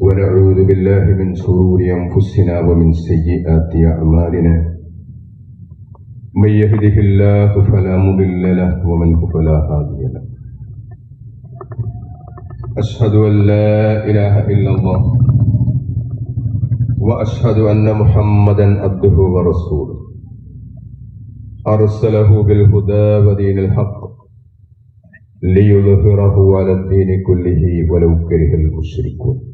ونعوذ بالله من شرور أنفسنا ومن سيئات أعمالنا. من يهده الله فلا مضل له ومن فلا هادي له. أشهد أن لا إله إلا الله وأشهد أن محمدا عبده ورسوله. أرسله بالهدى ودين الحق ليظهره على الدين كله ولو كره المشركون.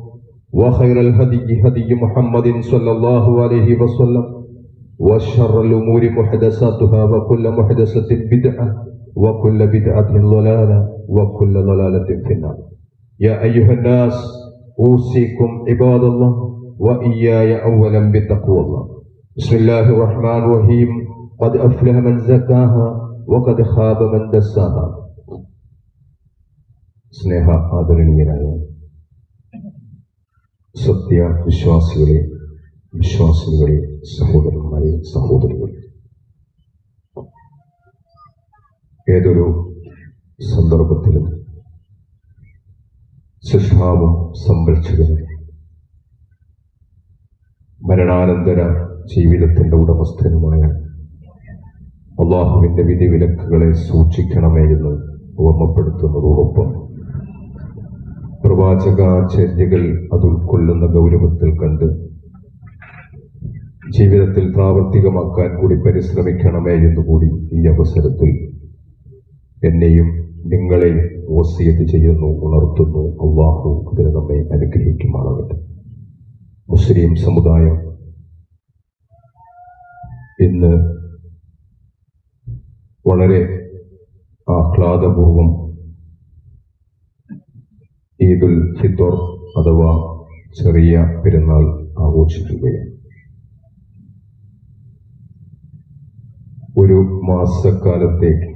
وخير الهدي هدي محمد صلى الله عليه وسلم وشر الأمور محدثاتها وكل محدثة بدعة وكل بدعة ضلالة وكل ضلالة في النار يا أيها الناس أوصيكم عباد الله وإياي أولا بتقوى الله بسم الله الرحمن الرحيم قد أفلح من زكاها وقد خاب من دساها സ്നേഹ ആദരണീയരായ സത്യ വിശ്വാസികളെ വിശ്വാസികളെ സഹോദരന്മാരെ സഹോദരികളെ. ഏതൊരു സന്ദർഭത്തിലും സൃഷ്ടാവും സംരക്ഷകനും മരണാനന്തര ജീവിതത്തിന്റെ ഉടമസ്ഥനുമായ അള്ളാഹുവിന്റെ വിധിവിലക്കുകളെ സൂക്ഷിക്കണമേ എന്ന് ഓർമ്മപ്പെടുത്തുന്നതോടൊപ്പം പ്രവാചകാചര്യകൾ അത് ഉൾക്കൊള്ളുന്ന ഗൗരവത്തിൽ കണ്ട് ജീവിതത്തിൽ പ്രാവർത്തികമാക്കാൻ കൂടി പരിശ്രമിക്കണമേ എന്നുകൂടി ഈ അവസരത്തിൽ എന്നെയും നിങ്ങളെ ഓസിയത് ചെയ്യുന്നു ഉണർത്തുന്നു. അള്ളാഹു അതിന് നമ്മെ അനുഗ്രഹിക്കുമാറാകട്ടെ. മുസ്ലിം സമുദായം ഇന്ന് വളരെ ആഹ്ലാദപൂർവം ഈദുൽ ഫിത്തർ അഥവാ ചെറിയ പെരുന്നാൾ ആഘോഷിക്കുകയാണ്. ഒരു മാസക്കാലത്തേക്ക്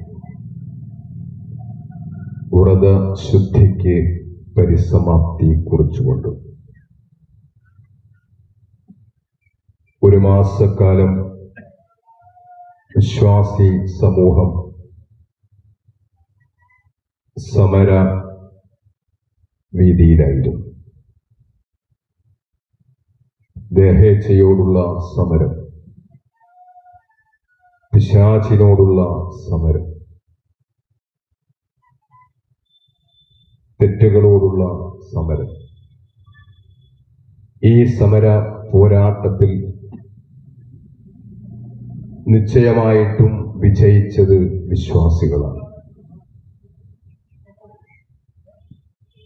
വ്രത ശുദ്ധിക്ക് പരിസമാപ്തി കുറിച്ചുകൊണ്ട് ഒരു മാസക്കാലം വിശ്വാസി സമൂഹം സമര വീതിയിലായിരുന്നു ദേഹേച്ഛയോടുള്ള സമരം. പിശാചിനോടുള്ള സമരം. തെറ്റുകളോടുള്ള സമരം. ഈ സമര പോരാട്ടത്തിൽ നിശ്ചയമായിട്ടും വിജയിച്ചത് വിശ്വാസികളാണ്.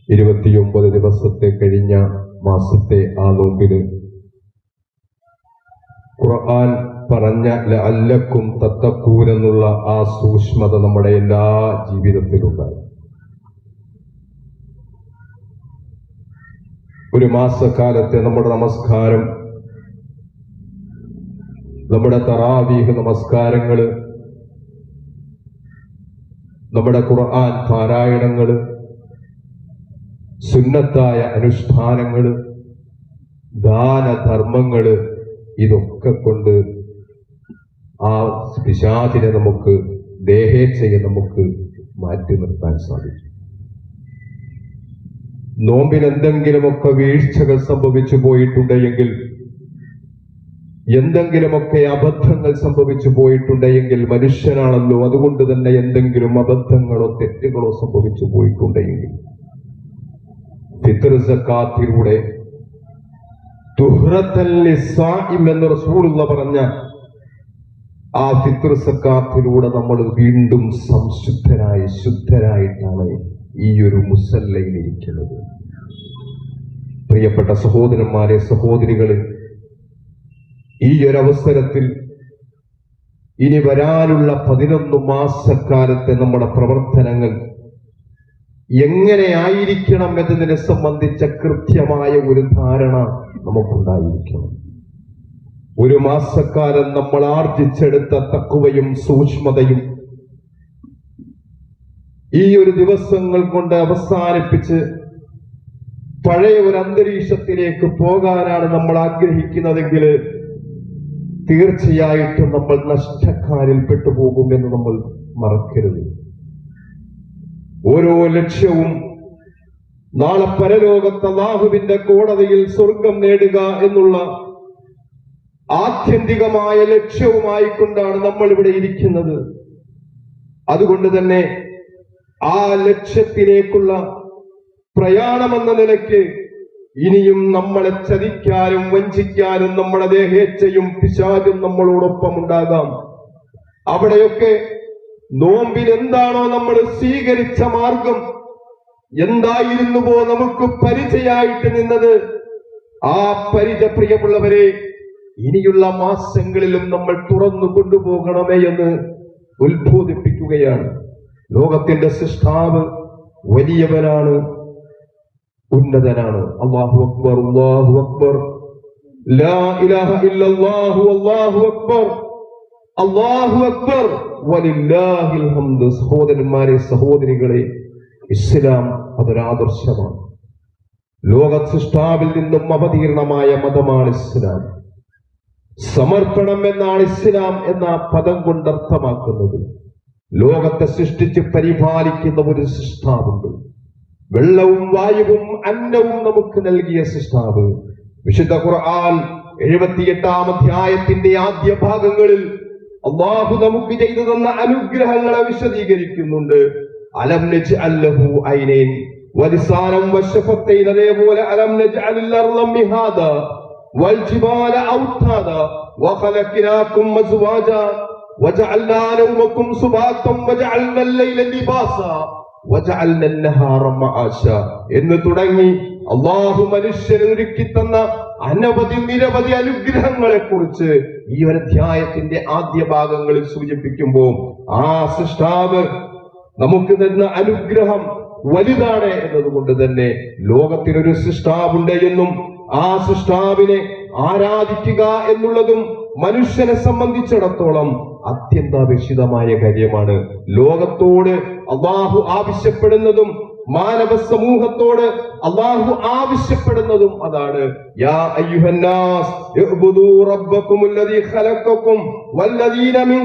ഇരുപത്തിയൊമ്പത് ദിവസത്തെ കഴിഞ്ഞ മാസത്തെ ആ നോമ്പിന് ഖുർആൻ പറഞ്ഞ അല്ലക്കും തത്തക്കൂരെന്നുള്ള ആ സൂക്ഷ്മത നമ്മുടെ എല്ലാ ജീവിതത്തിലുണ്ടായി. ഒരു മാസക്കാലത്തെ നമ്മുടെ നമസ്കാരം നമ്മുടെ തറാവീഹ് നമസ്കാരങ്ങൾ നമ്മുടെ ഖുർആൻ പാരായണങ്ങൾ സുന്നത്തായ അനുഷ്ഠാനങ്ങൾ ദാനധർമ്മങ്ങൾ ഇതൊക്കെ കൊണ്ട് ആ പിശാചിനെ നമുക്ക് ദേഹേച്ഛയെ നമുക്ക് മാറ്റി നിർത്താൻ സാധിക്കും. നോമ്പിൽ എന്തെങ്കിലുമൊക്കെ വീഴ്ചകൾ സംഭവിച്ചു പോയിട്ടുണ്ടെങ്കിൽ എന്തെങ്കിലുമൊക്കെ അബദ്ധങ്ങൾ സംഭവിച്ചു പോയിട്ടുണ്ടെങ്കിൽ മനുഷ്യനാണല്ലോ. അതുകൊണ്ട് തന്നെ എന്തെങ്കിലും അബദ്ധങ്ങളോ തെറ്റുകളോ സംഭവിച്ചു പോയിട്ടുണ്ടെങ്കിൽ ഫിത്തർ സക്കാത്തിലൂടെ. എന്ന് റസൂലുള്ള പറഞ്ഞ ആ ഫിത്തർ സക്കാത്തിലൂടെ നമ്മൾ വീണ്ടും സംശുദ്ധരായി ശുദ്ധരായിട്ടാണ് ഈ ഒരു മുസല്ലയിലിരിക്കുന്നത് പ്രിയപ്പെട്ട സഹോദരന്മാരെ സഹോദരികളെ ഈ ഒരവസരത്തിൽ ഇനി വരാനുള്ള പതിനൊന്ന് മാസക്കാലത്തെ നമ്മുടെ പ്രവർത്തനങ്ങൾ എങ്ങനെയായിരിക്കണം എന്നതിനെ സംബന്ധിച്ച കൃത്യമായ ഒരു ധാരണ നമുക്കുണ്ടായിരിക്കണം. ഒരു മാസക്കാലം നമ്മൾ ആർജിച്ചെടുത്ത തക്കുവയും സൂക്ഷ്മതയും ഈ ഒരു ദിവസങ്ങൾ കൊണ്ട് അവസാനിപ്പിച്ച് പഴയ ഒരു അന്തരീക്ഷത്തിലേക്ക് പോകാനാണ് നമ്മൾ ആഗ്രഹിക്കുന്നതെങ്കിൽ തീർച്ചയായിട്ടും നമ്മൾ നഷ്ടക്കാരിൽ പെട്ടുപോകുമെന്ന് നമ്മൾ മറക്കരുത്. ഓരോ ലക്ഷ്യവും നാളെ പരലോകത്ത് അള്ളാഹുവിന്റെ കോടതിയിൽ സ്വർഗം നേടുക എന്നുള്ള ആത്യന്തികമായ ലക്ഷ്യവുമായി കൊണ്ടാണ് നമ്മൾ ഇവിടെ ഇരിക്കുന്നത്. അതുകൊണ്ട് തന്നെ ആ ലക്ഷ്യത്തിലേക്കുള്ള പ്രയാണമെന്ന നിലയ്ക്ക് ഇനിയും നമ്മളെ ചതിക്കാനും വഞ്ചിക്കാനും നമ്മുടെ ദേഹേച്ഛയും പിശാചും നമ്മളോടൊപ്പം ഉണ്ടാകാം അവിടെയൊക്കെ നോമ്പിൽ എന്താണോ നമ്മൾ സ്വീകരിച്ച മാർഗം? എന്തായിരുന്നുവോ നമുക്ക് പരിചയായിട്ട് നിന്നത്? ആ പരിച പ്രിയമുള്ളവരെ ഇനിയുള്ള മാസങ്ങളിലും നമ്മൾ തുറന്നു കൊണ്ടുപോകണമേ എന്ന് ഉത്ബോധിപ്പിക്കുകയാണ്. ലോകത്തിന്റെ സൃഷ്ടാവ് വലിയവനാണ് ഉന്നതനാണ്. അള്ളാഹു അക്ബർ അള്ളാഹു അക്ബർ. ലാ ഇലാഹ ഇല്ലല്ലാഹു അല്ലാഹു അക്ബർ. അള്ളാഹു അക്ബർ. സഹോദരന്മാരെ സഹോദരികളെ ഇസ്ലാം അതൊരാദർശമാണ് ലോക സൃഷ്ടാവിൽ നിന്നും അവതീർണമായ മതമാണ് ഇസ്ലാം. സമർപ്പണം എന്നാണ് ഇസ്ലാം എന്ന പദം കൊണ്ട് അർത്ഥമാക്കുന്നത്. ലോകത്തെ സൃഷ്ടിച്ച് പരിപാലിക്കുന്ന ഒരു സൃഷ്ടാവുണ്ട്. വെള്ളവും വായുവും അന്നവും നമുക്ക് നൽകിയ സൃഷ്ടാവ്. വിശുദ്ധ ഖുർആൻ എഴുപത്തിയെട്ടാം അധ്യായത്തിന്റെ ആദ്യ ഭാഗങ്ങളിൽ അള്ളാഹു നമുക്ക് ചെയ്തു തന്ന അനുഗ്രഹങ്ങളെ വിശദീകരിക്കുന്നുണ്ട് അലം നജ് അല്ലഹു ഐനൈൻ വലിസാനം വശഫത്തൈൻ അതേപോലെ അലം നജ് അലില്ലർളം മിഹാദ والجبال أوتادا وخلقناكم أزواجا وجعلنا نومكم سباتا وجعلنا الليل لباسا وجعلنا النهار معاشا എന്ന് തുടങ്ങി അള്ളാഹു മനുഷ്യന് ഒരുക്കി തന്ന അനവധി നിരവധി അനുഗ്രഹങ്ങളെ കുറിച്ച് ഈ ഒരു അധ്യായത്തിന്റെ ആദ്യ ഭാഗങ്ങളിൽ സൂചിപ്പിക്കുമ്പോൾ ആ സൃഷ്ടാവ് നമുക്ക് തരുന്ന അനുഗ്രഹം വലുതാണ് എന്നതുകൊണ്ട് തന്നെ ലോകത്തിനൊരു സൃഷ്ടാവുണ്ട് എന്നും ആ സൃഷ്ടാവിനെ ആരാധിക്കുക എന്നുള്ളതും മനുഷ്യനെ സംബന്ധിച്ചിടത്തോളം അത്യന്താപേക്ഷിതമായ കാര്യമാണ്. ലോകത്തോട് അള്ളാഹു ആവശ്യപ്പെടുന്നതും മാനവ സമൂഹത്തോട് അള്ളാഹു ആവശ്യപ്പെടുന്നതും അതാണ്. യാ അയ്യുഹന്നാസ് അല്ലദീ വല്ലദീന മിൻ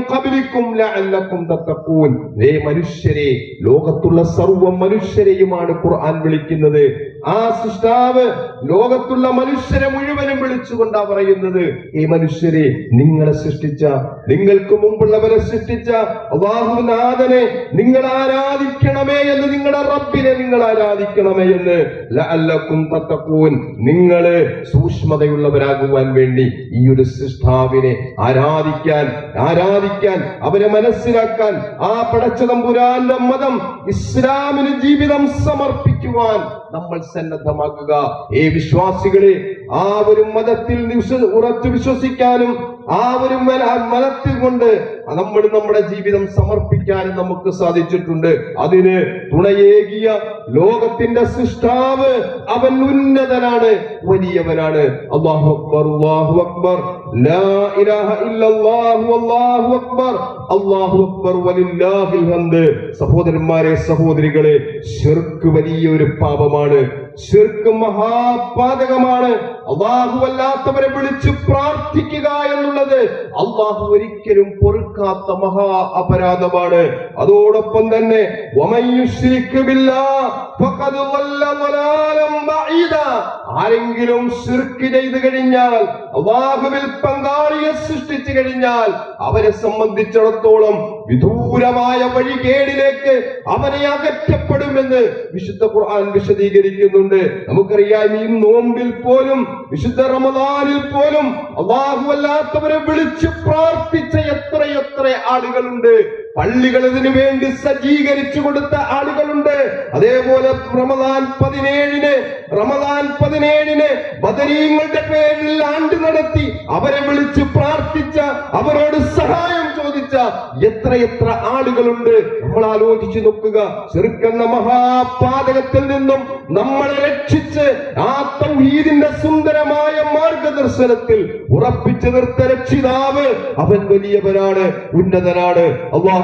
മനുഷ്യരെ ലോകത്തുള്ള സർവ മനുഷ്യരെയുമാണ് ഖുർആൻ വിളിക്കുന്നത്. ആ സൃഷ്ടാവ് ലോകത്തുള്ള മനുഷ്യരെ മുഴുവനും വിളിച്ചുകൊണ്ടാ പറയുന്നത് ഈ മനുഷ്യരെ നിങ്ങളെ സൃഷ്ടിച്ച നിങ്ങൾക്ക് മുമ്പുള്ളവരെ സൃഷ്ടിച്ച അള്ളാഹുനാഥനെ നിങ്ങൾ ആരാധിക്കണമേ എന്ന് നിങ്ങളുടെ റബ്ബിനെ നിങ്ങൾ ആരാധിക്കണമേ എന്ന് ലഅല്ലക്കും തത്തക്കൂൻ നിങ്ങൾ സൂക്ഷ്മതയുള്ളവരാകുവാൻ വേണ്ടി ഈ ഒരു സൃഷ്ടാവിനെ ആരാധിക്കാൻ ആരാധിക്കാൻ അവരെ മനസ്സിലാക്കാൻ ആ പടച്ചതമ്പുരാന്റെ മതം ഇസ്ലാമിന് ജീവിതം സമർപ്പിക്കുവാൻ നമ്മൾ സന്നദ്ധമാക്കുക. ഏ വിശ്വാസികളെ ആ ഒരു മതത്തിൽ ഉറച്ചു വിശ്വസിക്കാനും ആ ഒരു മതത്തിൽ കൊണ്ട് നമ്മൾ നമ്മുടെ ജീവിതം സമർപ്പിക്കാനും നമുക്ക് സാധിച്ചിട്ടുണ്ട്. അതിന് തുണയേകിയ ലോകത്തിന്റെ സൃഷ്ടാവ് അവൻ ഉന്നതനാണ് വലിയവനാണ്. അള്ളാഹു അക്ബർ അള്ളാഹു അക്ബർ. ലാ ഇലാഹ ഇല്ലല്ലാഹു അല്ലാഹു അക്ബർ. അല്ലാഹു അക്ബർ വലില്ലാഹിൽ ഹംദ്. സഹോദരന്മാരെ സഹോദരികളെ ശിർക്ക് വലിയൊരു പാപമാണ്. ശിർക്ക് മഹാപാതകമാണ് അള്ളാഹു അല്ലാത്തവരെ വിളിച്ച് പ്രാർത്ഥിക്കുക എന്നുള്ളത് അള്ളാഹു ഒരിക്കലും പൊറുക്കാത്ത മഹാ അപരാധമാണ് അതോടൊപ്പം തന്നെ. ആരെങ്കിലും ശിർക്ക് ചെയ്തു കഴിഞ്ഞാൽ അള്ളാഹുവിൽ പങ്കാളിയെ സൃഷ്ടിച്ചു കഴിഞ്ഞാൽ അവരെ സംബന്ധിച്ചിടത്തോളം വിദൂരമായ വഴികേടിലേക്ക് അവനെ അകറ്റപ്പെടുമെന്ന് വിശുദ്ധ ഖുർആൻ വിശദീകരിക്കുന്നുണ്ട്. നമുക്കറിയാം ഈ നോമ്പിൽ പോലും വിശുദ്ധ റമദാനിൽ പോലും അള്ളാഹു അല്ലാത്തവരെ വിളിച്ച് പ്രാർത്ഥിച്ച എത്രയെത്ര ആളുകളുണ്ട്. പള്ളികൾ ഇതിനു വേണ്ടി സജ്ജീകരിച്ചു കൊടുത്ത ആളുകളുണ്ട്. അതേപോലെ റമദാൻ പതിനേഴിന് റമദാൻ പതിനേഴിന് ബദരീങ്ങളുടെ പേരിൽ ആണ്ട് നടത്തി അവരെ വിളിച്ച് പ്രാർത്ഥിച്ച അവരോട് സഹായം ചോദിച്ച എത്ര എത്രയെത്ര ആളുകളുണ്ട്. നമ്മൾ ആലോചിച്ചു നോക്കുക. ചെറുക്കെന്ന മഹാപാതകത്തിൽ നിന്നും നമ്മളെ രക്ഷിച്ച് ആ തൗഹീദിന്റെ സുന്ദരമായ മാർഗദർശനത്തിൽ ഉറപ്പിച്ചു നിർത്ത രക്ഷിതാവ് അവൻ വലിയവനാണ് ഉന്നതനാണ്. അള്ളാഹു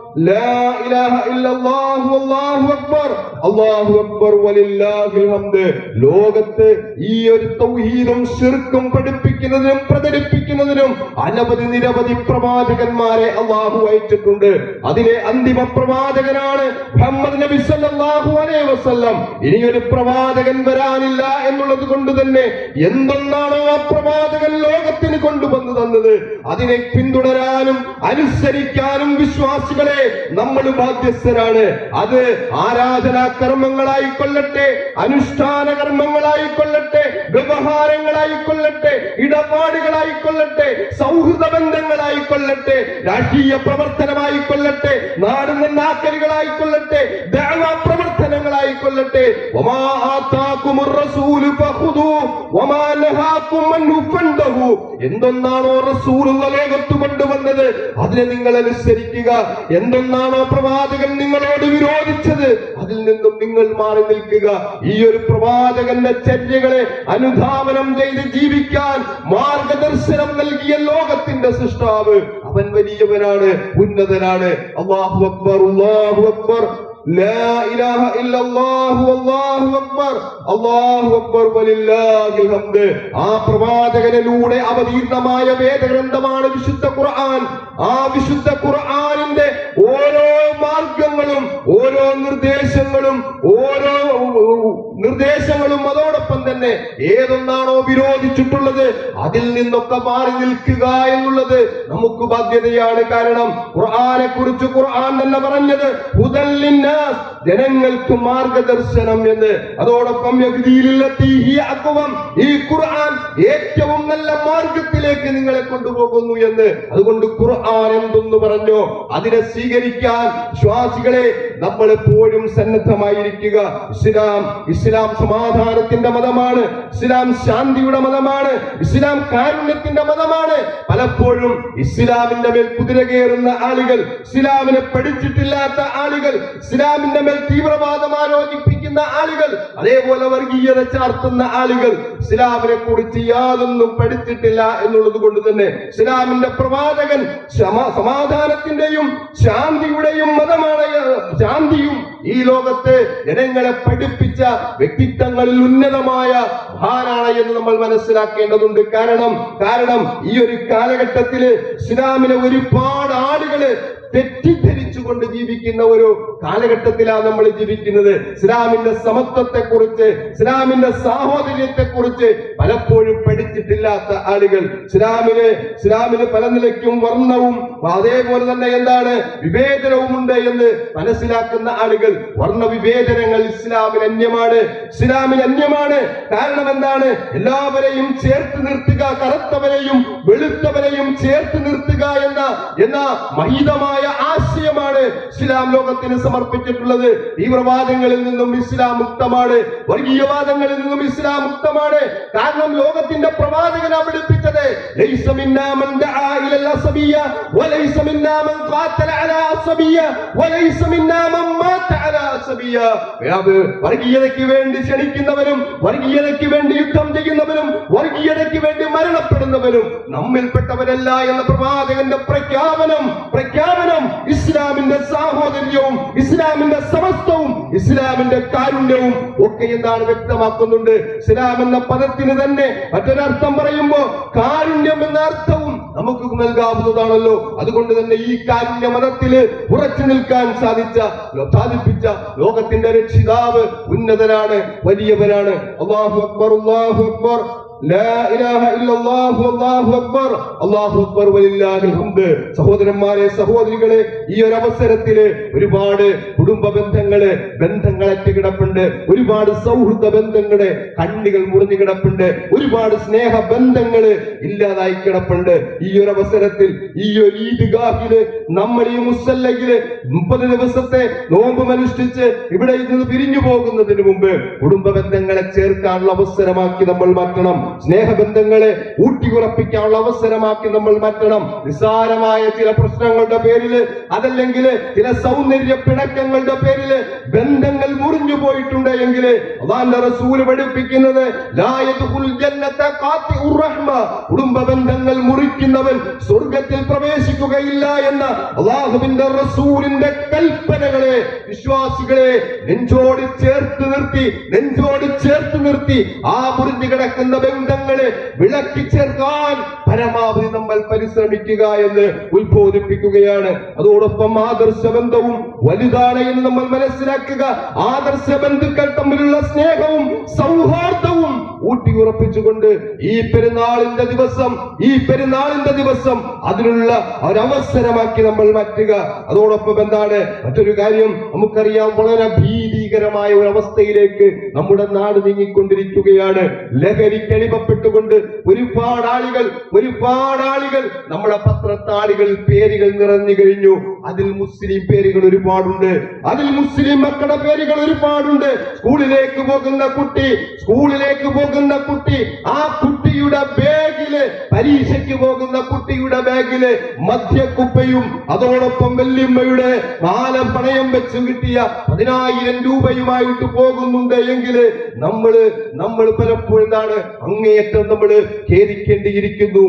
لا إله إلا الله والله أكبر അള്ളാഹു അക്ബർ വലില്ലാഹിൽ ഹംദ് ലോകത്ത് ഈ ഒരു തൗഹീദും ശിർക്കും പഠിപ്പിക്കുന്നതിനും പ്രചരിപ്പിക്കുന്നതിനും അനവധി നിരവധി പ്രവാചകന്മാരെ അള്ളാഹു അയച്ചിട്ടുണ്ട് അതിലെ അന്തിമ പ്രവാചകനാണ് മുഹമ്മദ് നബി സല്ലല്ലാഹു അലൈഹി വസല്ലം ഇനിയൊരു പ്രവാചകൻ വരാനില്ല എന്നുള്ളത് കൊണ്ട് തന്നെ എന്തൊന്നാണോ ആ പ്രവാചകൻ ലോകത്തിന് കൊണ്ടുവന്നു തന്നത് അതിനെ പിന്തുടരാനും അനുസരിക്കാനും വിശ്വാസികളെ നമ്മൾ ബാധ്യസ്ഥരാണ്. അത് ആരാധനാ കർമ്മങ്ങളായിക്കൊള്ളട്ടെ അനുഷ്ഠാന കർമ്മങ്ങളായിക്കൊള്ളട്ടെ വ്യവഹാരങ്ങളായിക്കൊള്ളട്ടെ ഇടപാടുകളായിക്കൊള്ളട്ടെ സൗഹൃദ ബന്ധങ്ങളായിക്കൊള്ളട്ടെ രാഷ്ട്രീയ പ്രവർത്തനമായിക്കൊള്ളട്ടെ നാട് നന്നാക്കലുകളായിക്കൊള്ളട്ടെ രാഷ്ട്രീയ പ്രവർത്തനങ്ങളായിക്കൊള്ളട്ടെ വമാ ആതാകുമുർ നന്നാക്കലുകളായി വമാ നഹാകും അൻഹു ഫന്തഹു എന്തൊന്നാണോ റസൂലുള്ള ലോകത്ത് കൊണ്ടുവന്നത്? അതിനെ നിങ്ങൾ അനുസരിക്കുക. എന്തൊന്നാണോ പ്രവാചകൻ നിങ്ങളോട് വിരോധിച്ചത്. അതിൽ നിന്നും നിങ്ങൾ മാറി നിൽക്കുക. ഈ ഒരു പ്രവാചകന്റെ ചര്യകളെ അനുധാവനം ചെയ്ത് ജീവിക്കാൻ മാർഗദർശനം നൽകിയ ലോകത്തിന്റെ സൃഷ്ടാവ് അവൻ വലിയവനാണ് ഉന്നതനാണ്. അള്ളാഹു അക്ബർ അള്ളാഹു അക്ബർ. لا إله إلا الله والله أكبر അള്ളാഹു അക്ബർ വലില്ലാഹിൽ ഹംദ് ആ പ്രവാചകനിലൂടെ അവതീർണമായ വേദഗ്രന്ഥമാണ് വിശുദ്ധ ഖുർആൻ ആ വിശുദ്ധ ഖുർആനിന്റെ ഓരോ മാർഗങ്ങളും ഓരോ നിർദ്ദേശങ്ങളും ഓരോ നിർദ്ദേശങ്ങളും അതോടൊപ്പം തന്നെ ഏതൊന്നാണോ വിരോധിച്ചിട്ടുള്ളത് അതിൽ നിന്നൊക്കെ മാറി നിൽക്കുക എന്നുള്ളത് നമുക്ക് ബാധ്യതയാണ് കാരണം ഖുർആനെ കുറിച്ച് ഖുർആൻ തന്നെ പറഞ്ഞത് ഹുദല്ലിന്നാസ് ജനങ്ങൾക്ക് മാർഗദർശനം എന്ന്. അതോടൊപ്പം ഈ ഖുർആൻ ഏറ്റവും നല്ല മാർഗത്തിലേക്ക് നിങ്ങളെ കൊണ്ടുപോകുന്നു എന്ന്. അതുകൊണ്ട് ഖുർആൻ എന്തെന്ന് പറഞ്ഞോ അതിനെ സ്വീകരിക്കാൻ വിശ്വാസികളെ നമ്മൾ എപ്പോഴും സന്നദ്ധമായിരിക്കുക. ഇസ്ലാം ഇസ്ലാം സമാധാനത്തിന്റെ മതമാണ്. ഇസ്ലാം ശാന്തിയുടെ മതമാണ്. ഇസ്ലാം കാരുണ്യത്തിന്റെ മതമാണ്. പലപ്പോഴും ഇസ്ലാമിന്റെ മേൽ കുതിര കയറുന്ന ആളുകൾ ഇസ്ലാമിനെ പഠിച്ചിട്ടില്ലാത്ത ആളുകൾ ഇസ്ലാമിന്റെ മേൽ തീവ്രവാദം ആലോചിപ്പിക്കുന്ന ആളുകൾ അതേപോലെ വർഗീയത ചാർത്തുന്ന ആളുകൾ ഇസ്ലാമിനെ കുറിച്ച് യാതൊന്നും പഠിച്ചിട്ടില്ല എന്നുള്ളത് കൊണ്ട് തന്നെ ഇസ്ലാമിന്റെ പ്രവാചകൻ സമാധാനത്തിന്റെയും ശാന്തിയുടെയും മതമാണ് ശാന്തിയും ഈ ലോകത്തെ ജനങ്ങളെ പഠിപ്പിച്ച വ്യക്തിത്വങ്ങളിൽ ഉന്നതമായ ഭാരാണ് എന്ന് നമ്മൾ മനസ്സിലാക്കേണ്ടതുണ്ട്. കാരണം കാരണം ഈ ഒരു കാലഘട്ടത്തിൽ ഇസ്ലാമിനെ ഒരുപാട് ആളുകൾ തെറ്റിദ്ധരിച്ചുകൊണ്ട് ജീവിക്കുന്ന ഒരു കാലഘട്ടത്തിലാണ് നമ്മൾ ജീവിക്കുന്നത്. ഇസ്ലാമിന്റെ സമത്വത്തെ കുറിച്ച് ഇസ്ലാമിന്റെ സാഹോദര്യത്തെ കുറിച്ച് പലപ്പോഴും പഠിച്ചിട്ടില്ലാത്ത ആളുകൾ. ഇസ്ലാമിന് ഇസ്ലാമിന് പല നിലയ്ക്കും വർണവും അതേപോലെ തന്നെ എന്താണ് വിവേചനവും ഉണ്ട് എന്ന് മനസ്സിലാക്കുന്ന ആളുകൾ വർണ വിവേചനങ്ങൾ ഇസ്ലാമിന് അന്യമാണ്. ഇസ്ലാമിന് അന്യമാണ്. കാരണം എന്താണ്? എല്ലാവരെയും ചേർത്ത് നിർത്തുക കറുത്തവരെയും വെളുത്തവരെയും ചേർത്ത് നിർത്തുക എന്ന എന്ന മഹിതമായ ആശയമാണ് ഇസ്ലാം ലോകത്തിന് സമർപ്പിച്ചിട്ടുള്ളത്. തീവ്രവാദങ്ങളിൽ നിന്നും ഇസ്ലാം മുക്തമാണ്. വർഗീയവാദങ്ങളിൽ നിന്നും ഇസ്ലാം മുക്തമാണ്. കാരണം ലോകത്തിന്റെ പ്രവാചകനാ പഠിപ്പിച്ചത് വർഗീയതയ്ക്ക് വേണ്ടി ക്ഷണിക്കുന്നവരും വർഗീയതയ്ക്ക് വേണ്ടി യുദ്ധം ചെയ്യുന്നവരും വർഗീയതയ്ക്ക് വേണ്ടി മരണപ്പെടുന്നവരും നമ്മിൽപ്പെട്ടവരല്ല എന്ന പ്രവാചകന്റെ പ്രഖ്യാപനം പ്രഖ്യാപനം ഇസ്ലാമിന്റെ സാഹോദര്യവും ഇസ്ലാമിന്റെ സമസ്തവും ഇസ്ലാമിന്റെ കാരുണ്യവും ഒക്കെ എന്താണ് വ്യക്തമാക്കുന്നുണ്ട്. ഇസ്ലാം എന്ന പദത്തിന് തന്നെ മറ്റൊരർത്ഥം പറയുമ്പോ കാരുണ്യം എന്ന അർത്ഥവും നമുക്ക് നൽകാവുന്നതാണല്ലോ. അതുകൊണ്ട് തന്നെ ഈ കാരുണ്യ മതത്തിൽ ഉറച്ചു നിൽക്കാൻ സാധിച്ച സാധിപ്പിച്ച ലോകത്തിന്റെ രക്ഷിതാവ് ഉന്നതനാണ് വലിയവരാണ് അള്ളാഹു അക്ബർ അള്ളാഹു അക്ബർ. സഹോദരന്മാരെ സഹോദരികളെ ഈ ഒരു അവസരത്തിൽ ഒരുപാട് കുടുംബ ബന്ധങ്ങൾ ബന്ധങ്ങളറ്റ് കിടപ്പുണ്ട് ഒരുപാട് സൗഹൃദ ബന്ധങ്ങൾ കണ്ണികൾ മുറിഞ്ഞു കിടപ്പുണ്ട്. ഒരുപാട് സ്നേഹ ബന്ധങ്ങൾ ഇല്ലാതായി കിടപ്പുണ്ട്. ഈ ഒരു അവസരത്തിൽ ഈ ഒരു ഈദ്ഗാഹിൽ നമ്മൾ ഈ മുസല്ലയിൽ മുപ്പത് ദിവസത്തെ നോമ്പ് അനുഷ്ഠിച്ച് ഇവിടെ നിന്ന് പിരിഞ്ഞു പോകുന്നതിന് മുമ്പ് കുടുംബ ബന്ധങ്ങളെ ചേർക്കാനുള്ള അവസരമാക്കി നമ്മൾ മാറ്റണം. സ്നേഹബന്ധങ്ങളെ ഊട്ടിയുറപ്പിക്കാനുള്ള അവസരമാക്കി നമ്മൾ മാറ്റണം. നിസ്സാരമായ ചില പ്രശ്നങ്ങളുടെ പേരിൽ അതല്ലെങ്കിൽ ചില സൗന്ദര്യ പിണക്കങ്ങളുടെ പേരിൽ ബന്ധങ്ങൾ മുറിഞ്ഞു പോയിട്ടുണ്ട് എങ്കിൽ പഠിപ്പിക്കുന്നത് കുടുംബ ബന്ധങ്ങൾ മുറിക്കുന്നവൻ സ്വർഗത്തിൽ പ്രവേശിക്കുകയില്ല എന്ന അള്ളാഹുവിന്റെ റസൂലിന്റെ കൽപ്പനകളെ വിശ്വാസികളെ നെഞ്ചോട് ചേർത്ത് നിർത്തി നെഞ്ചോട് ചേർത്ത് നിർത്തി ആ മുറിഞ്ഞു കിടക്കുന്ന ബന്ധങ്ങളെ വിളക്കി ചേർക്കാൻ പരമാവധി നമ്മൾ പരിശ്രമിക്കുക എന്ന് ഉത്ബോധിപ്പിക്കുകയാണ്. അതോടൊപ്പം ആദർശ ബന്ധവും വലുതാണ് എന്ന് നമ്മൾ മനസ്സിലാക്കുക. ആദർശ ബന്ധുക്കൾ തമ്മിലുള്ള സ്നേഹവും സൗഹാർദ്ദവും ഊട്ടി ഉറപ്പിച്ചുകൊണ്ട് ഈ പെരുന്നാളിന്റെ ദിവസം ഈ പെരുന്നാളിന്റെ ദിവസം അതിനുള്ള ഒരവസരമാക്കി നമ്മൾ മാറ്റുക. അതോടൊപ്പം എന്താണ്? മറ്റൊരു കാര്യം നമുക്കറിയാം വളരെ ഭീതികരമായ ഒരു അവസ്ഥയിലേക്ക് നമ്മുടെ നാട് നീങ്ങിക്കൊണ്ടിരിക്കുകയാണ്. ലഹരിക്ക് അടിമപ്പെട്ടുകൊണ്ട് ഒരുപാട് ആളുകൾ ഒരുപാട് ആളുകൾ നമ്മുടെ പത്രത്താളികൾ പേരുകൾ നിറഞ്ഞു കഴിഞ്ഞു. അതിൽ മുസ്ലിം പേരുകൾ ഒരുപാടുണ്ട്. അതിൽ മുസ്ലിം മക്കളുടെ പേരുകൾ ഒരുപാടുണ്ട്. സ്കൂളിലേക്ക് പോകുന്ന കുട്ടി സ്കൂളിലേക്ക് പോകുന്ന കുട്ടി ആ കുട്ടിയുടെ ബാഗിൽ പരീക്ഷയ്ക്ക് പോകുന്ന കുട്ടിയുടെ ബാഗിൽ മദ്യക്കുപ്പയും അതോടൊപ്പം വല്യമ്മയുടെ നാലം പണയം വെച്ച് കിട്ടിയ പതിനായിരം രൂപയുമായിട്ട് പോകുന്നുണ്ട് എങ്കിൽ നമ്മൾ നമ്മൾ പലപ്പോഴും എന്താണ് അങ്ങേയറ്റം നമ്മൾ ഖേദിക്കേണ്ടിയിരിക്കുന്നു.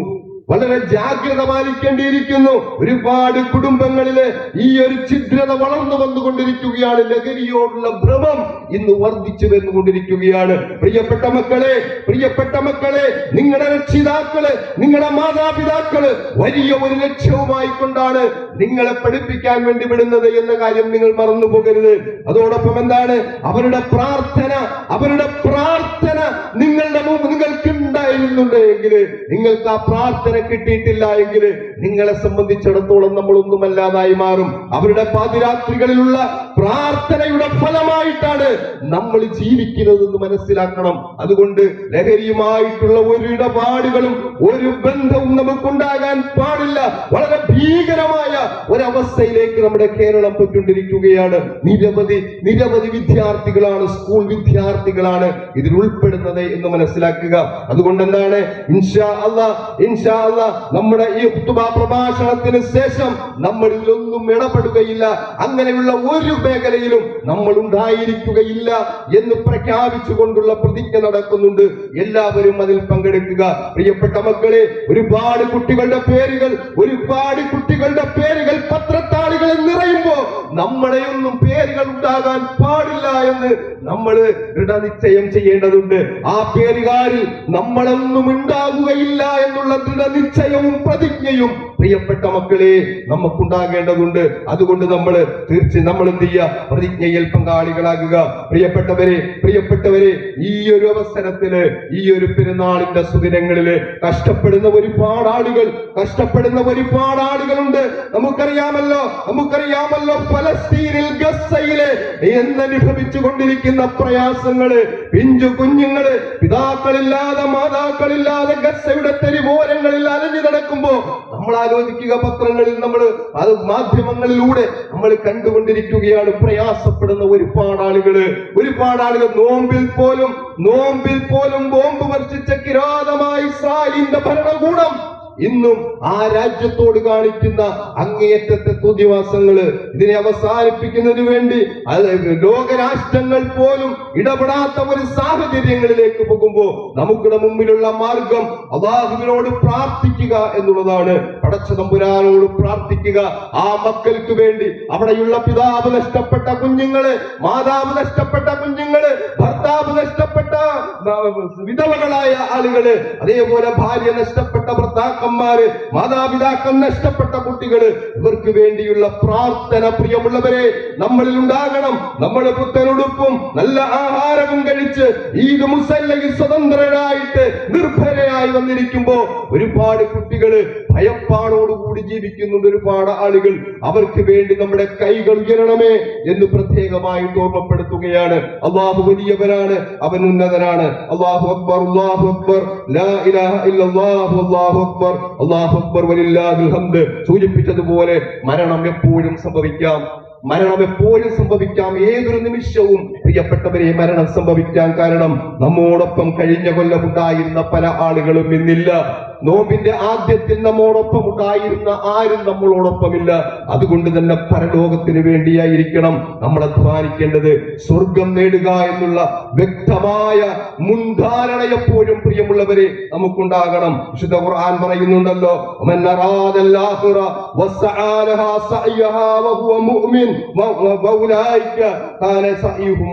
വളരെ ജാഗ്രത പാലിക്കേണ്ടിയിരിക്കുന്നു. ഒരുപാട് കുടുംബങ്ങളിൽ ഈ ഒരു ഛിദ്രത വളർന്നു വന്നുകൊണ്ടിരിക്കുകയാണ്. ലഹരിയോടുള്ള ഭ്രമം ഇന്ന് വർദ്ധിച്ചു വന്നുകൊണ്ടിരിക്കുകയാണ്. പ്രിയപ്പെട്ട മക്കളെ പ്രിയപ്പെട്ട മക്കളെ നിങ്ങളുടെ രക്ഷിതാക്കൾ നിങ്ങളുടെ മാതാപിതാക്കൾ വലിയ ഒരു ലക്ഷ്യവുമായി കൊണ്ടാണ് നിങ്ങളെ പഠിപ്പിക്കാൻ വേണ്ടി വിടുന്നത് എന്ന കാര്യം നിങ്ങൾ മറന്നു പോകരുത്. അതോടൊപ്പം എന്താണ്? അവരുടെ പ്രാർത്ഥന അവരുടെ പ്രാർത്ഥന നിങ്ങളുടെ മുമ്പ് നിങ്ങൾക്ക് ഉണ്ടായിരുന്നുണ്ട് എങ്കിൽ നിങ്ങൾക്ക് ആ പ്രാർത്ഥന കിട്ടിയിട്ടില്ല എങ്കിൽ നിങ്ങളെ സംബന്ധിച്ചിടത്തോളം നമ്മളൊന്നുമല്ലാതായി മാറും. അവരുടെ പാതിരാത്രികളിലുള്ള പ്രാർത്ഥനയുടെ ഫലമായിട്ടാണ് നമ്മൾ ജീവിക്കുന്നതെന്ന് മനസ്സിലാക്കണം. അതുകൊണ്ട് ലഹരിയുമായിട്ടുള്ള ഒരു ഇടപാടുകളും ഒരു ബന്ധവും നമുക്കുണ്ടാകാൻ പാടില്ല. വളരെ ഭീകരമായ ഒരവസ്ഥയിലേക്ക് നമ്മുടെ കേരളം പോയിക്കൊണ്ടിരിക്കുകയാണ്. നിരവധി നിരവധി വിദ്യാർത്ഥികളാണ് സ്കൂൾ വിദ്യാർത്ഥികളാണ് ഇതിൽ ഉൾപ്പെടുന്നത് എന്ന് മനസ്സിലാക്കുക. അതുകൊണ്ട് എന്താണ് ഇൻഷാ അള്ളാ ഇൻഷാ അല്ലാ നമ്മുടെ ഈ പ്രഭാഷണത്തിന് ശേഷം നമ്മളിൽ ഒന്നും ഇടപെടുകയില്ല. അങ്ങനെയുള്ള ഒരു മേഖലയിലും നമ്മൾ ഉണ്ടായിരിക്കുകയില്ല എന്ന് പ്രഖ്യാപിച്ചു കൊണ്ടുള്ള പ്രതിജ്ഞ നടക്കുന്നുണ്ട്. എല്ലാവരും അതിൽ പങ്കെടുക്കുക. പ്രിയപ്പെട്ട മക്കളെ ഒരുപാട് കുട്ടികളുടെ പേരുകൾ ഒരുപാട് കുട്ടികളുടെ പേരുകൾ പത്രത്താളുകളിൽ നിറയുമ്പോ നമ്മുടെയൊന്നും പേരുകൾ ഉണ്ടാകാൻ പാടില്ല എന്ന് നമ്മൾ ദൃഢനിശ്ചയം ചെയ്യേണ്ടതുണ്ട്. ആ പേരുകാരിൽ നമ്മളൊന്നും ഉണ്ടാകുകയില്ല എന്നുള്ള ദൃഢനിശ്ചയവും പ്രതിജ്ഞയും പ്രിയപ്പെട്ട മക്കളെ നമുക്കുണ്ടാകേണ്ടതുണ്ട്. അതുകൊണ്ട് നമ്മൾ തീർച്ചയായും നമ്മൾ എന്ത് ചെയ്യുക പ്രതിജ്ഞയിൽ പങ്കാളികളാകുക. പ്രിയപ്പെട്ടവരെ പ്രിയപ്പെട്ടവരെ ഈ ഒരു അവസരത്തിൽ ഈ ഒരു പെരുന്നാളിന്റെ സുദിനങ്ങളിൽ കഷ്ടപ്പെടുന്ന ഒരുപാട് ആളുകൾ കഷ്ടപ്പെടുന്ന ഒരുപാട് ആളുകളുണ്ട്. നമുക്കറിയാമല്ലോ നമുക്കറിയാമല്ലോ പലസ്തീനിൽ ഗസയിൽ എന്നനുഭവിച്ചു കൊണ്ടിരിക്കുന്ന പ്രയാസങ്ങൾ പിഞ്ചു കുഞ്ഞുങ്ങൾ പിതാക്കളില്ലാതെ മാതാക്കളില്ലാതെ ഗസയുടെ തെരുവോരങ്ങളിൽ അലഞ്ഞു നടക്കുമ്പോ നമ്മൾ ആലോചിക്കുക പത്രങ്ങളിൽ നമ്മൾ അത് മാധ്യമങ്ങളിലൂടെ നമ്മൾ കണ്ടുകൊണ്ടിരിക്കുകയാണ്. പ്രയാസപ്പെടുന്ന ഒരുപാട് ആളുകൾ ഒരുപാട് ആളുകൾ നോമ്പിൽ പോലും നോമ്പിൽ പോലും ബോംബ് വർഷിച്ച കിരാതമായി ഇസ്രായേലിന്റെ ഭരണകൂടം ഇന്നും ആ രാജ്യത്തോട് കാണിക്കുന്ന അങ്ങേയറ്റത്തെ തുതിവാസങ്ങൾ ഇതിനെ അവസാനിപ്പിക്കുന്നതിന് വേണ്ടി ലോകരാഷ്ട്രങ്ങൾ പോലും ഇടപെടാത്ത ഒരു സാഹചര്യങ്ങളിലേക്ക് പോകുമ്പോൾ നമുക്കിടെ മുമ്പിലുള്ള മാർഗം അള്ളാഹുവിനോട് പ്രാർത്ഥിക്കുക എന്നുള്ളതാണ്. പടച്ച തമ്പുരാനോട് പ്രാർത്ഥിക്കുക. ആ മക്കൾക്ക് വേണ്ടി അവിടെയുള്ള പിതാവ് നഷ്ടപ്പെട്ട കുഞ്ഞുങ്ങൾ മാതാവ് നഷ്ടപ്പെട്ട കുഞ്ഞുങ്ങൾ ഭർത്താവ് നഷ്ടപ്പെട്ട വിധവകളായ ആളുകൾ അതേപോലെ ഭാര്യ നഷ്ടപ്പെട്ട ഭർത്താക്കന്മാര് മാതാപിതാക്കൾ നഷ്ടപ്പെട്ട കുട്ടികൾ ഇവർക്ക് വേണ്ടിയുള്ള പ്രാർത്ഥന പ്രിയമുള്ളവരെ നമ്മളിൽ ഉണ്ടാകണം. നമ്മൾ പുത്തനുടുപ്പും നല്ല ആഹാരവും കഴിച്ച് ഈ മുസല്ലയിൽ സ്വതന്ത്രരായിട്ട് നിർഭരയായി വന്നിരിക്കുമ്പോ ഒരുപാട് കുട്ടികൾ ഭയപ്പാടോടുകൂടി ജീവിക്കുന്നുണ്ട് ഒരുപാട് ആളുകൾ അവർക്ക് വേണ്ടി നമ്മുടെ കൈകൾ ഉയരണമേ എന്ന് പ്രത്യേകമായിട്ട് ഓർമ്മപ്പെടുത്തുകയാണ്. അള്ളാഹു വലിയവനാണ് അവൻ ഉന്നതനാണ്. അള്ളാഹു അക്ബർ അള്ളാഹു അക്ബർ. ലാ ഇലാഹ ഇല്ലല്ലാഹു അള്ളാഹു അക്ബർ. അല്ലാഹു അക്ബർ വലില്ലാഹിൽ ഹംദ്. സൂചിപ്പിച്ചതുപോലെ മരണം എപ്പോഴും സംഭവിക്കാം. മരണം എപ്പോഴും സംഭവിക്കാം. ഏതൊരു നിമിഷവും പ്രിയപ്പെട്ടവരെ മരണം സംഭവിക്കാൻ കാരണം നമ്മോടൊപ്പം കഴിഞ്ഞ കൊല്ലം ഉണ്ടായിരുന്ന പല ആളുകളും ഇന്നില്ല. നോമ്പിന്റെ ആദ്യത്തിൽ നമ്മോടൊപ്പം ഉണ്ടായിരുന്ന ആരും നമ്മളോടൊപ്പമില്ല. അതുകൊണ്ട് തന്നെ പരലോകത്തിന് വേണ്ടിയായിരിക്കണം നമ്മൾ അധ്വാനിക്കേണ്ടത്. സ്വർഗം നേടുക എന്നുള്ള വ്യക്തമായ മുൻധാരണ എപ്പോഴും പ്രിയമുള്ളവരെ നമുക്കുണ്ടാകണം. വിശുദ്ധ ഖുർആൻ പറയുന്നുണ്ടല്ലോ "വമൻ അറാദൽ ആഖിറ വസ്സആ ലഹാ സഅയഹാ വഹുവ മുഅ്മിൻ വ- വ- വഉലൈക കാന സഅയുഹും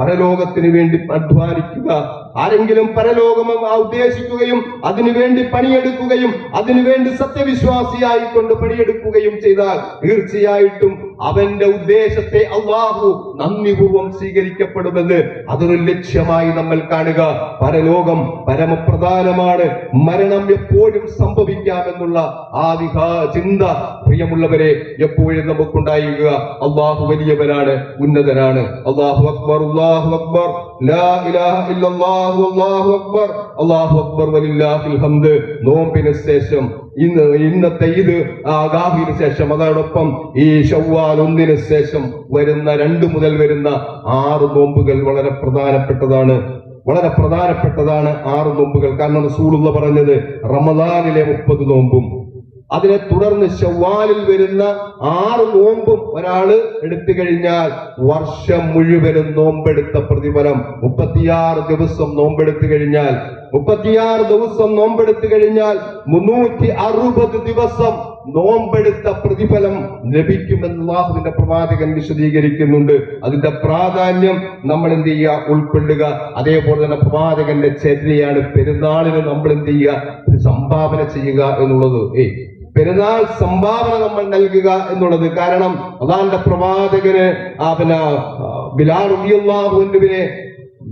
പരലോകത്തിന് വേണ്ടി അധ്വാനിക്കുക ആരെങ്കിലും പരലോകം ഉദ്ദേശിക്കുകയും അതിനുവേണ്ടി പണിയെടുക്കുകയും അതിനുവേണ്ടി സത്യവിശ്വാസിയായിക്കൊണ്ട് പണിയെടുക്കുകയും ചെയ്താൽ തീർച്ചയായിട്ടും അവന്റെ ഉദ്ദേശത്തെ അള്ളാഹു നന്ദിപൂർവം സ്വീകരിക്കപ്പെടുമെന്ന് അതൊരു ലക്ഷ്യമായി നമ്മൾ കാണുക. പരലോകം പരമപ്രധാനമാണ്. മരണം എപ്പോഴും സംഭവിക്കാമെന്നുള്ള ആ വിഹാ ചിന്ത പ്രിയമുള്ളവരെ എപ്പോഴും നമുക്കുണ്ടായിരിക്കുക അള്ളാഹു വലിയവനാണ് ഉന്നതനാണ്. അള്ളാഹു അക്ബർ അള്ളാഹു അക്ബർ. ലാ ഇലാഹ ഇല്ലല്ലാഹു അല്ലാഹു അക്ബർ. അല്ലാഹു അക്ബർ വലില്ലാഹിൽ ഹംദ്. നോമ്പിന് ശേഷം ഇന്ന് ഇന്നത്തെ ഇത് ആഗാഹിന് ശേഷം അതോടൊപ്പം ഈ ഷവ്വാൽ ഒന്നിന് ശേഷം വരുന്ന രണ്ട് മുതൽ വരുന്ന ആറ് നോമ്പുകൾ വളരെ പ്രധാനപ്പെട്ടതാണ്. വളരെ പ്രധാനപ്പെട്ടതാണ് ആറ് നോമ്പുകൾ. കാരണം റസൂലുള്ള പറഞ്ഞത് റമദാനിലെ മുപ്പത് നോമ്പും അതിനെ തുടർന്ന് ശവ്വാലിൽ വരുന്ന ആറ് നോമ്പും ഒരാൾ എടുത്തു കഴിഞ്ഞാൽ വർഷം മുഴുവനും നോമ്പെടുത്ത പ്രതിഫലം. മുപ്പത്തിയാറ് ദിവസം നോമ്പെടുത്തു കഴിഞ്ഞാൽ മുപ്പത്തിയാറ് ദിവസം നോമ്പെടുത്തു കഴിഞ്ഞാൽ മുന്നൂറ്റി അറുപത് ദിവസം നോമ്പെടുത്ത പ്രതിഫലം ലഭിക്കുമെന്ന് അള്ളാഹുവിന്റെ പ്രവാചകൻ വിശദീകരിക്കുന്നുണ്ട്. അതിന്റെ പ്രാധാന്യം നമ്മൾ എന്ത് ചെയ്യുക? ഉൾക്കൊള്ളുക. അതേപോലെ തന്നെ പ്രവാചകന്റെ ചര്യയാണ് പെരുന്നാളിന് നമ്മൾ എന്ത് ചെയ്യുക? സംഭാവന ചെയ്യുക എന്നുള്ളത്. ഏയ്. പെരുന്നാൾ സംഭാവന നമ്മൾ നൽകുക എന്നുള്ളത് കാരണം അതാന്റെ പ്രവാചകന് ആ പിന്നെ ബിലാൽ റളിയല്ലാഹുവിനെ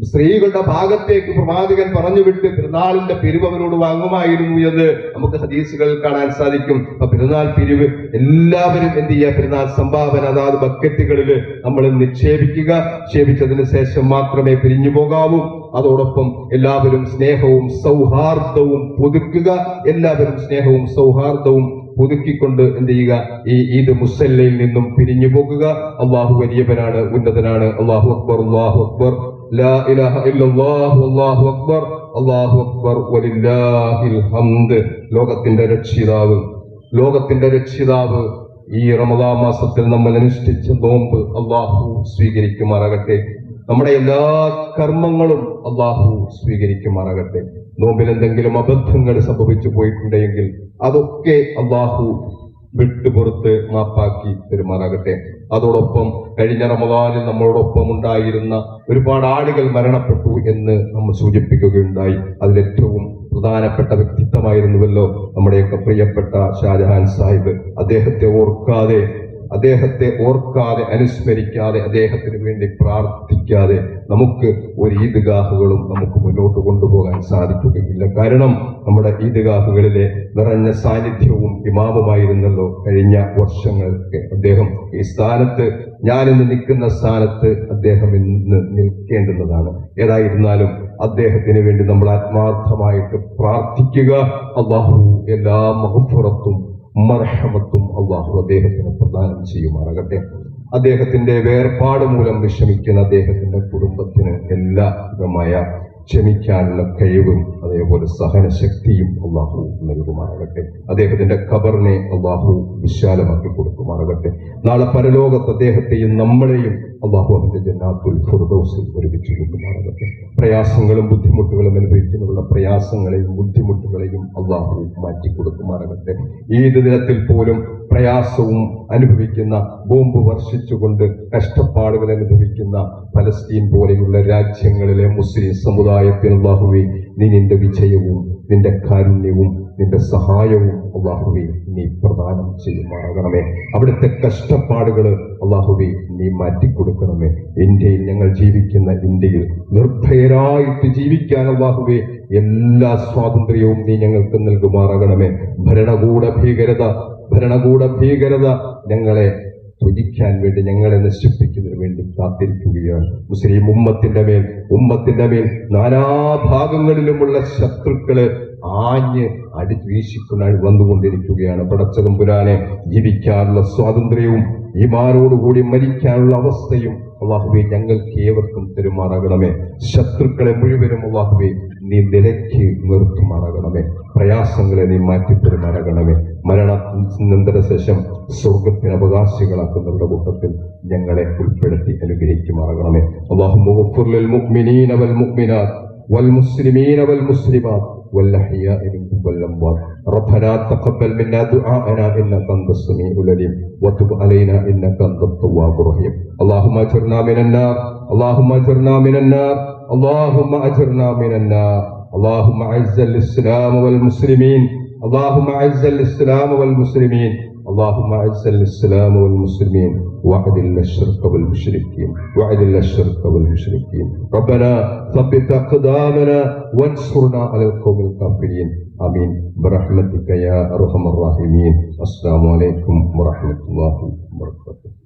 സ്ത്രീകളുടെ ഭാഗത്തേക്ക് പ്രവാചകൻ പറഞ്ഞു വിട്ട് പെരുന്നാളിന്റെ പിരിവ് അവരോട് വാങ്ങുമായിരുന്നു എന്ന് നമുക്ക് ഹദീസുകളിൽ കാണാൻ സാധിക്കും. അപ്പൊ പെരുന്നാൾ പിരിവ് എല്ലാവരും എന്ത് ചെയ്യുക? പെരുന്നാൾ സംഭാവന അതാത് ബക്കറ്റുകളിൽ നമ്മൾ നിക്ഷേപിക്കുക. നിക്ഷേപിച്ചതിന് ശേഷം മാത്രമേ പിരിഞ്ഞു പോകാവൂ. അതോടൊപ്പം എല്ലാവരും സ്നേഹവും സൗഹാർദ്ദവും പുതുക്കുക. എല്ലാവരും സ്നേഹവും സൗഹാർദ്ദവും പുതുക്കിക്കൊണ്ട് എന്ത് ചെയ്യുക? ഈ ഈദ് മുസല്ലയിൽ നിന്നും പിരിഞ്ഞു പോകുക. അള്ളാഹു വലിയവനാണ് ഉന്നതനാണ്. അള്ളാഹു അക്ബർ അള്ളാഹു അക്ബർ. ലാ ഇലാഹ ഇല്ലല്ലാഹു അല്ലാഹു അക്ബർ. അല്ലാഹു അക്ബർ വലില്ലാഹിൽ ഹംദ്. ലോകത്തിന്റെ രക്ഷിതാവ്. ലോകത്തിന്റെ രക്ഷിതാവ് ഈ റമദാ മാസത്തിൽ നമ്മൾ അനുഷ്ഠിച്ച നോമ്പ് അള്ളാഹു സ്വീകരിക്കുമാറാകട്ടെ. നമ്മുടെ എല്ലാ കർമ്മങ്ങളും അള്ളാഹു സ്വീകരിക്കുമാറാകട്ടെ. നോമ്പിൽ എന്തെങ്കിലും അബദ്ധങ്ങൾ സംഭവിച്ചു പോയിട്ടുണ്ടെങ്കിൽ അതൊക്കെ അള്ളാഹു വിട്ടുപുറത്ത് മാപ്പാക്കി പെരുമാറാകട്ടെ. അതോടൊപ്പം കഴിഞ്ഞ റമദാനിൽ നമ്മളോടൊപ്പം ഉണ്ടായിരുന്ന ഒരുപാട് ആളുകൾ മരണപ്പെട്ടു എന്ന് നമ്മൾ സൂചിപ്പിക്കുകയുണ്ടായി. അതിലേറ്റവും പ്രധാനപ്പെട്ട വ്യക്തിത്വമായിരുന്നുവല്ലോ നമ്മുടെയൊക്കെ പ്രിയപ്പെട്ട ഷാജഹാൻ സാഹിബ്. അദ്ദേഹത്തെ ഓർക്കാതെ അദ്ദേഹത്തെ ഓർക്കാതെ അനുസ്മരിക്കാതെ അദ്ദേഹത്തിന് വേണ്ടി പ്രാർത്ഥിക്കാതെ നമുക്ക് ഒരു ഈദ്ഗാഹുകളും നമുക്ക് മുന്നോട്ട് കൊണ്ടുപോകാൻ സാധിക്കുകയില്ല. കാരണം നമ്മുടെ ഈദ്ഗാഹുകളിലെ നിറഞ്ഞ സാന്നിധ്യവും ഇമാമുമായിരുന്നല്ലോ കഴിഞ്ഞ വർഷങ്ങൾക്ക്. അദ്ദേഹം ഈ സ്ഥാനത്ത് ഞാനിന്ന് നിൽക്കുന്ന സ്ഥാനത്ത് അദ്ദേഹം ഇന്ന് നിൽക്കേണ്ടുന്നതാണ്. ഏതായിരുന്നാലും അദ്ദേഹത്തിന് വേണ്ടി നമ്മൾ ആത്മാർത്ഥമായിട്ട് പ്രാർത്ഥിക്കുക. അള്ളാഹു എല്ലാ മഹഫുറത്തും മർഹമത്തും അള്ളാഹു അദ്ദേഹത്തിന് പ്രദാനം ചെയ്യുമാറാകട്ടെ. അദ്ദേഹത്തിന്റെ വേർപാട് മൂലം വിഷമിക്കുന്ന അദ്ദേഹത്തിന്റെ കുടുംബത്തിന് എല്ലാ വിധമായ ക്ഷമിക്കാനുള്ള കഴിവും അതേപോലെ സഹനശക്തിയും അള്ളാഹു നൽകുമാറാകട്ടെ. അദ്ദേഹത്തിന്റെ ഖബറിനെ അള്ളാഹു വിശാലമാക്കി കൊടുക്കുമാറാകട്ടെ. നാളെ പരലോകത്ത് അദ്ദേഹത്തെയും നമ്മളെയും അള്ളാഹു അവന്റെ ജന്നാത്തുൽ ഫുർദൗസിൽ ഒരുമിച്ച് കൂട്ടുമാറാകട്ടെ പ്രയാസങ്ങളും ബുദ്ധിമുട്ടുകളും അനുഭവിക്കുന്നതിനുള്ള പ്രയാസങ്ങളെയും ബുദ്ധിമുട്ടുകളെയും അള്ളാഹു മാറ്റി കൊടുക്കുമാറാകട്ടെ ഏത് ദിനത്തിൽ പോലും പ്രയാസവും അനുഭവിക്കുന്ന ബോംബ് വർഷിച്ചുകൊണ്ട് കഷ്ടപ്പാടുകൾ അനുഭവിക്കുന്ന ഫലസ്തീൻ പോലെയുള്ള രാജ്യങ്ങളിലെ മുസ്ലിം സമുദായത്തിൽ അള്ളാഹുവെ നീ നിന്റെ വിജയവും നിന്റെ കാരുണ്യവും നിന്റെ സഹായവും അള്ളാഹുവെ നീ പ്രദാനം ചെയ്യുമാറാകണമേ. അവിടുത്തെ കഷ്ടപ്പാടുകൾ അള്ളാഹുവെ നീ മാറ്റിക്കൊടുക്കണമേ. ഇന്ത്യയിൽ ഞങ്ങൾ ജീവിക്കുന്ന ഇന്ത്യയിൽ നിർഭയരായിട്ട് ജീവിക്കാൻ അള്ളാഹുവെ എല്ലാ സ്വാതന്ത്ര്യവും നീ ഞങ്ങൾക്ക് നൽകുമാറാകണമേ. ഭരണകൂട ഭീകരത ഭരണകൂട ഭീകരത ഞങ്ങളെ ത്വജിക്കാൻ വേണ്ടി ഞങ്ങളെ നശിപ്പിക്കുന്നതിന് വേണ്ടി കാത്തിരിക്കുകയാണ്. മുസ്ലിം ഉമ്മത്തിന്റെ മേൽ ഉമ്മത്തിന്റെ മേൽ നാനാഭാഗങ്ങളിലുമുള്ള ശത്രുക്കൾ ആഞ്ഞ് അടി വീശിക്കൊണ്ടാണ് വന്നുകൊണ്ടിരിക്കുകയാണ് പടച്ചതമ്പുരാനെ ജീവിക്കാനുള്ള സ്വാതന്ത്ര്യവും ഈമാരോടുകൂടി മരിക്കാനുള്ള അവസ്ഥയും അള്ളാഹുബെ ഞങ്ങൾക്ക് ഏവർക്കും തെരുമാറാകണമേ. ശത്രുക്കളെ മുഴുവനും അള്ളാഹുബെ നീ നിലയ്ക്ക് നിർത്തുമാറാകണമേ. പ്രയാസങ്ങളെ നീ മാറ്റി പെരുമാറാകണമേ മരണാനന്തര ശേഷം സ്വർഗത്തിന് അവകാശികളാക്കുന്നവരുടെ കൂട്ടത്തിൽ ഞങ്ങളെ ഉൾപ്പെടുത്തി അനുഗ്രഹിക്കുമാറാകണമേ അള്ളാഹു മുഅ്മിനീന വൽ മുഅ്മിനാത്ത് والمسلمين والمسلمات والأحياء منهم والأموات ربنا تقبل منا دعاءنا إنك أنت السميع العليم وتب علينا إنك أنت التواب الرحيم اللهم أجرنا من النار اللهم أجرنا من النار اللهم أجرنا من النار اللهم أعز الإسلام والمسلمين اللهم أعز الإسلام والمسلمين. اللهم أعز الإسلام والمسلمين. وأذل الشرك والمشركين. وأذل الشرك والمشركين. ربنا ثبت أقدامنا وانصرنا على القوم الكافرين. آمين. برحمتك يا أرحم الراحمين. السلام عليكم ورحمة الله وبركاته.